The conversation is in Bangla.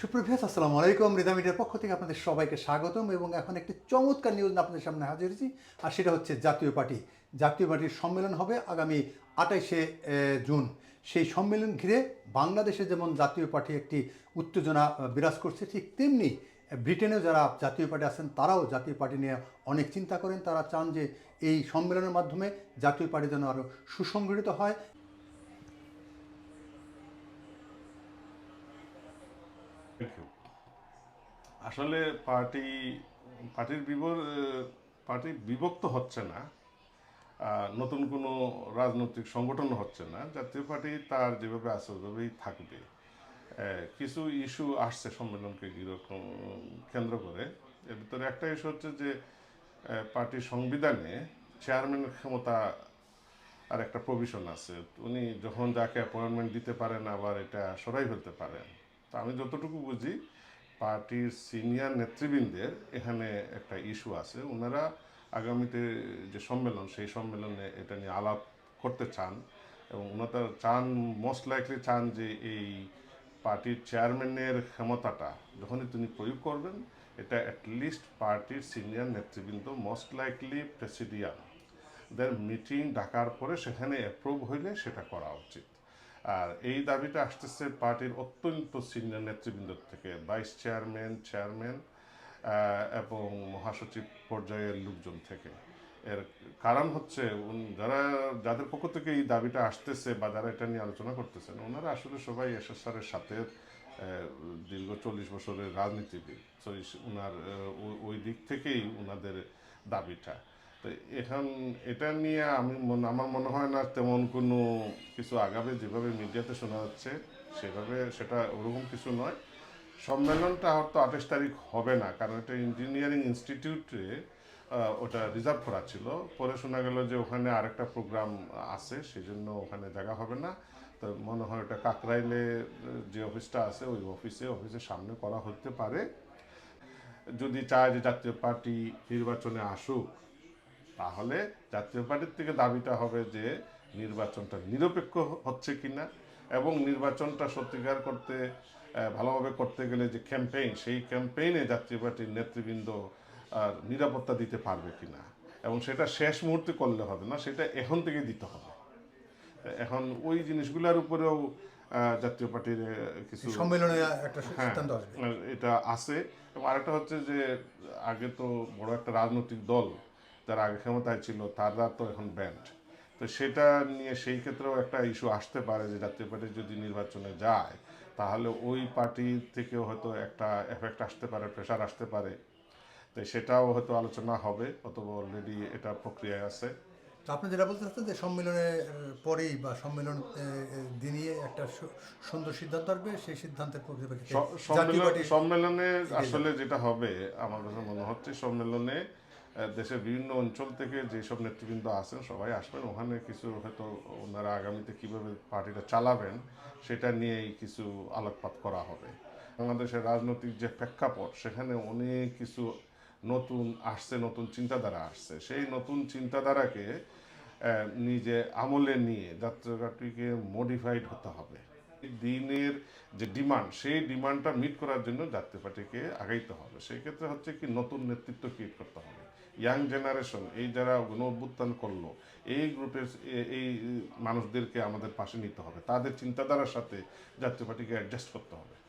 সুপ্রভাত আসসালামু আলাইকুম। রিদা মিডিয়ার পক্ষ থেকে আপনাদের সবাইকে স্বাগতম এবং এখন একটি চমৎকার নিউজ আপনাদের সামনে হাজির হয়েছি, আর সেটা হচ্ছে জাতীয় পার্টি। জাতীয় পার্টির সম্মেলন হবে আগামী আঠাইশে জুন। সেই সম্মেলন ঘিরে বাংলাদেশে যেমন জাতীয় পার্টি একটি উত্তেজনা বিরাজ করছে, ঠিক তেমনি ব্রিটেনেও যারা জাতীয় পার্টি আছেন, তারাও জাতীয় পার্টি নিয়ে অনেক চিন্তা করেন। তারা চান যে এই সম্মেলনের মাধ্যমে জাতীয় পার্টি যেন আরও সুসংগঠিত হয়। আসলে পার্টি, পার্টির পার্টি বিভক্ত হচ্ছে না। নতুন কোনো রাজনৈতিক সংগঠন হচ্ছে না। জাতীয় পার্টি তার যেভাবে আছে, ওইভাবেই থাকবে। কিছু ইস্যু আসছে সম্মেলনকে ঘিরে কেন্দ্র করে। এর ভিতরে একটা ইস্যু হচ্ছে যে পার্টির সংবিধানে চেয়ারম্যানের ক্ষমতা আর একটা প্রভিশন আছে। উনি যখন যাকে অ্যাপয়েন্টমেন্ট দিতে পারেন, আবার এটা সরাই ফেলতে পারেন। তো আমি যতটুকু বুঝি, পার্টির সিনিয়র নেতৃবৃন্দের এখানে একটা ইস্যু আছে। ওনারা আগামীতে যে সম্মেলন, সেই সম্মেলনে এটা নিয়ে আলাপ করতে চান এবং ওনারা চান মোস্ট লাইকলি চান যে এই পার্টির চেয়ারম্যানের ক্ষমতাটা যখনই তিনি প্রয়োগ করবেন, এটা অ্যাটলিস্ট পার্টির সিনিয়র নেতৃবৃন্দ most likely presidium then meeting ডাকার পরে সেখানে অ্যাপ্রুভ হইলে সেটা করা উচিত। আর এই দাবিটা আসতেছে পার্টির অত্যন্ত সিনিয়র নেতৃবৃন্দ থেকে, ভাইস চেয়ারম্যান চেয়ারম্যান এবং মহাসচিব পর্যায়ের লোকজন থেকে। এর কারণ হচ্ছে যারা, যাদের পক্ষ থেকে এই দাবিটা আসতেছে বা যারা এটা নিয়ে আলোচনা করতেছেন, ওনারা আসলে সবাই এসএসআরের সাথে দীর্ঘ চল্লিশ বছরের রাজনীতিবিদ। তো ওই- ওই দিক থেকেই ওনাদের দাবিটা। তো এখন এটা নিয়ে আমি আমার মনে হয় না তেমন কোনো কিছু আগাবে। যেভাবে মিডিয়াতে শোনা যাচ্ছে, সেভাবে সেটা ওরকম কিছু নয়। সম্মেলনটা হয়তো আঠাশ তারিখ হবে না, কারণ এটা ইঞ্জিনিয়ারিং ইনস্টিটিউটে ওটা রিজার্ভ করা ছিল। পরে শোনা গেল যে ওখানে আরেকটা প্রোগ্রাম আছে সেই জন্য ওখানে জায়গা হবে না। তো মনে হয় ওটা কাকরাইলে যে অফিসটা আছে, ওই অফিসে অফিসের সামনে করা হতে পারে। যদি চায় যে জাতীয় পার্টি নির্বাচনে আসুক তাহলে জাতীয় পার্টির থেকে দাবিটা হবে যে নির্বাচনটা নিরপেক্ষ হচ্ছে কিনা এবং নির্বাচনটা সত্যিকার করতে ভালোভাবে করতে গেলে যে ক্যাম্পেইন সেই ক্যাম্পেইনে জাতীয় পার্টির নেতৃবৃন্দ আর নিরাপত্তা দিতে পারবে কিনা। এবং সেটা শেষ মুহূর্তে করলে হবে না সেটা এখন থেকে দিতে হবে। এখন ওই জিনিসগুলোর উপরেও জাতীয় পার্টির কিছু সম্মেলনে একটা হ্যাঁ, সিদ্ধান্ত আসবে। এটা আছে। এবং আরেকটা হচ্ছে যে আগে তো বড় একটা রাজনৈতিক দল যারা আগে ক্ষমতায় ছিল তারা তো এখন ব্যান্ড তো সেটা নিয়ে সেই ক্ষেত্রেও একটা ইস্যু আসতে পারে যে জাতীয় পার্টি যদি নির্বাচনে যায় তাহলে ওই পার্টি থেকেও হয়তো একটা এফেক্ট আসতে পারে প্রেশার আসতে পারে। তো সেটাও হয়তো আলোচনা হবে অথবা অলরেডি এটা প্রক্রিয়ায় আছে। তো আপনি যেটা বলতে চাচ্ছেন যে সম্মেলনের পরেই বা সম্মেলন দিনই একটা সুন্দর সিদ্ধান্ত আসবে সেই সিদ্ধান্তের সম্মেলন আসলে যেটা হবে আমার কাছে মনে হচ্ছে সম্মেলনে দেশের বিভিন্ন অঞ্চল থেকে যেসব নেতৃবৃন্দ আছেন সবাই আসবেন। ওখানে কিছু হয়তো ওনারা আগামীতে কীভাবে পার্টিটা চালাবেন, সেটা নিয়েই কিছু আলোকপাত করা হবে। বাংলাদেশের রাজনৈতিক যে প্রেক্ষাপট, সেখানে অনেক কিছু নতুন আসছে, নতুন চিন্তাধারা আসছে। সেই নতুন চিন্তাধারাকে নিজে আমলে নিয়ে যাত্রাটিকে মডিফাইড হতে হবে। দিনের যে ডিমান্ড, সেই ডিমান্ডটা মিট করার জন্য জাতীয় পার্টিকে আগাইতে হবে। সেই ক্ষেত্রে হচ্ছে কি, নতুন নেতৃত্ব ক্রিয়েট করতে হবে। ইয়াং জেনারেশন এই যারা গণ অভ্যুত্থান করল, এই গ্রুপের, এই মানুষদেরকে আমাদের পাশে নিতে হবে। তাদের চিন্তাধারার সাথে জাতীয় পার্টিকে অ্যাডজাস্ট করতে হবে।